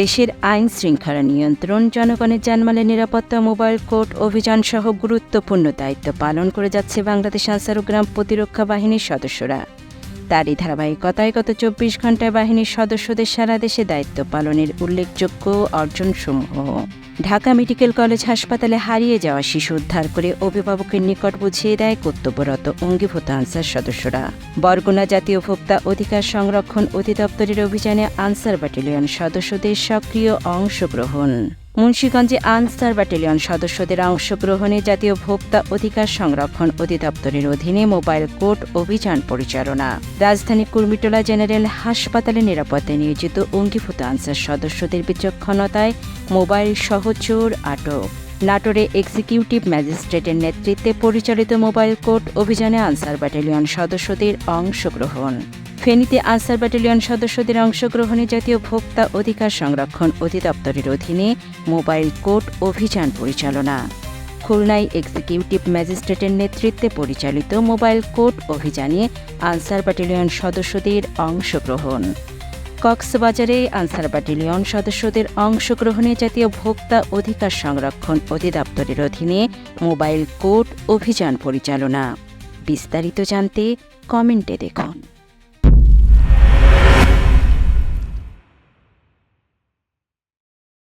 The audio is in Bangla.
দেশের আইন শৃঙ্খলা নিয়ন্ত্রণ, জনগণের জানমালের নিরাপত্তা, মোবাইল কোর্ট, অভিযান সহ গুরুত্বপূর্ণ দায়িত্ব পালন করে যাচ্ছে বাংলাদেশ আনসারুগ্রাম গ্রাম প্রতিরক্ষা বাহিনীর সদস্যরা। তারই ধারাবাহিকতায় গত চব্বিশ ঘন্টায় বাহিনীর সদস্যদের সারা দেশে দায়িত্ব পালনের উল্লেখযোগ্য অর্জনসমূহ। ঢাকা মেডিকেল কলেজ হাসপাতালে হারিয়ে যাওয়া শিশু উদ্ধার করে অভিভাবকের নিকট বুঝিয়ে দেয় কর্তব্যরত অঙ্গীভূত আনসার সদস্যরা। বরগুনা জাতীয় ভোক্তা অধিকার সংরক্ষণ অধিদপ্তরের অভিযানে আনসার ব্যাটালিয়ন সদস্যদের সক্রিয় অংশগ্রহণ। মুন্সীগঞ্জে আনসার ব্যাটালিয়ন সদস্যদের অংশগ্রহণে জাতীয় ভোক্তা অধিকার সংরক্ষণ অধিদপ্তরের অধীনে মোবাইল কোর্ট অভিযান পরিচালনা। রাজধানী কুর্মিটোলা জেনারেল হাসপাতালে নিরাপত্তায় নিয়োজিত অঙ্গীভূত আনসার সদস্যদের বিচক্ষণতায় মোবাইল সহচোর আটক। নাটোরে এক্সিকিউটিভ ম্যাজিস্ট্রেটের নেতৃত্বে পরিচালিত মোবাইল কোর্ট অভিযানে আনসার ব্যাটালিয়ন সদস্যদের অংশগ্রহণ। ফেনীতে আনসার ব্যাটালিয়ন সদস্যদের অংশগ্রহণে জাতীয় ভোক্তা অধিকার সংরক্ষণ অধিদপ্তরের অধীনে মোবাইল কোর্ট অভিযান পরিচালনা। খুলনায় এক্সিকিউটিভ ম্যাজিস্ট্রেটের নেতৃত্বে পরিচালিত মোবাইল কোর্ট অভিযানে আনসার ব্যাটালিয়ন সদস্যদের অংশগ্রহণ। কক্সবাজারে আনসার ব্যাটালিয়ন সদস্যদের অংশগ্রহণে জাতীয় ভোক্তা অধিকার সংরক্ষণ অধিদপ্তরের অধীনে মোবাইল কোর্ট অভিযান পরিচালনা। বিস্তারিত জানতে কমেন্টে দেখুন।